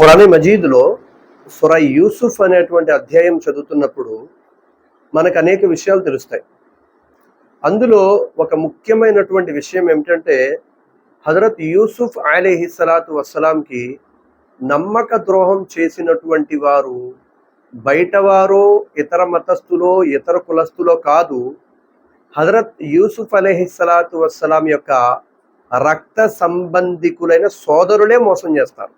ఖురాన్ మజీద్లో సురా యూసుఫ్ అనేటువంటి అధ్యాయం చదువుతున్నప్పుడు మనకు అనేక విషయాలు తెలుస్తాయి. అందులో ఒక ముఖ్యమైనటువంటి విషయం ఏమిటంటే హజరత్ యూసుఫ్ అలీహి సలాతు వస్సలాంకి నమ్మక ద్రోహం చేసినటువంటి వారు బయటవారో ఇతర మతస్థులో ఇతర కులస్థులో కాదు హజరత్ యూసుఫ్ అలీహి సలాతు వస్సలాం యొక్క రక్త సంబంధికులైన సోదరులే మోసం చేస్తారు.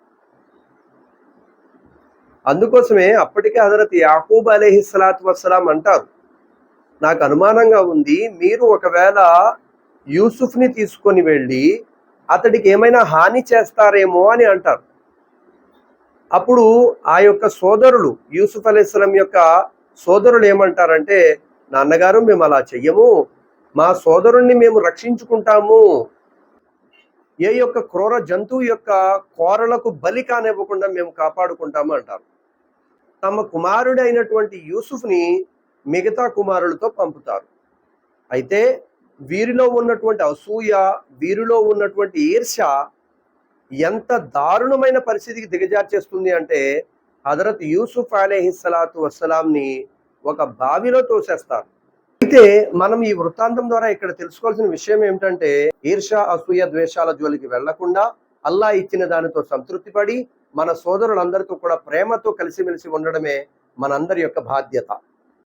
అందుకోసమే అప్పటికే హజరత్ యాకూబ్ అలీహి సలాతు వసలాం అంటారు. నాకు అనుమానంగా ఉంది మీరు ఒకవేళ యూసుఫ్ని తీసుకొని వెళ్ళి అతడికి ఏమైనా హాని చేస్తారేమో అని అంటారు. అప్పుడు ఆ యొక్క సోదరులు యూసుఫ్ అలీస్లం యొక్క సోదరులు ఏమంటారంటే నాన్నగారు మేము అలా చెయ్యము. మా సోదరుణ్ణి మేము రక్షించుకుంటాము. ఏ యొక్క క్రూర జంతువు యొక్క కోరలకు బలి కానివ్వకుండా మేము కాపాడుకుంటాము అంటారు. తమ కుమారుడైనటువంటి యూసుఫ్ని మిగతా కుమారులతో పంపుతారు. అయితే వీరిలో ఉన్నటువంటి అసూయ వీరిలో ఉన్నటువంటి ఈర్ష ఎంత దారుణమైన పరిస్థితికి దిగజార్చేస్తుంది అంటే హజరత్ యూసుఫ్ అలీహిస్సలాతు వస్సలాంని ఒక బావిలో తోసేస్తారు. అయితే మనం ఈ వృత్తాంతం ద్వారా ఇక్కడ తెలుసుకోవాల్సిన విషయం ఏమిటంటే ఈర్ష అసూయ ద్వేషాల జోలికి వెళ్ళకుండా అల్లా ఇచ్చిన దానితో సంతృప్తి పడి మన సోదరులందరితో కూడా ప్రేమతో కలిసిమెలిసి ఉండడమే మనందరి యొక్క బాధ్యత.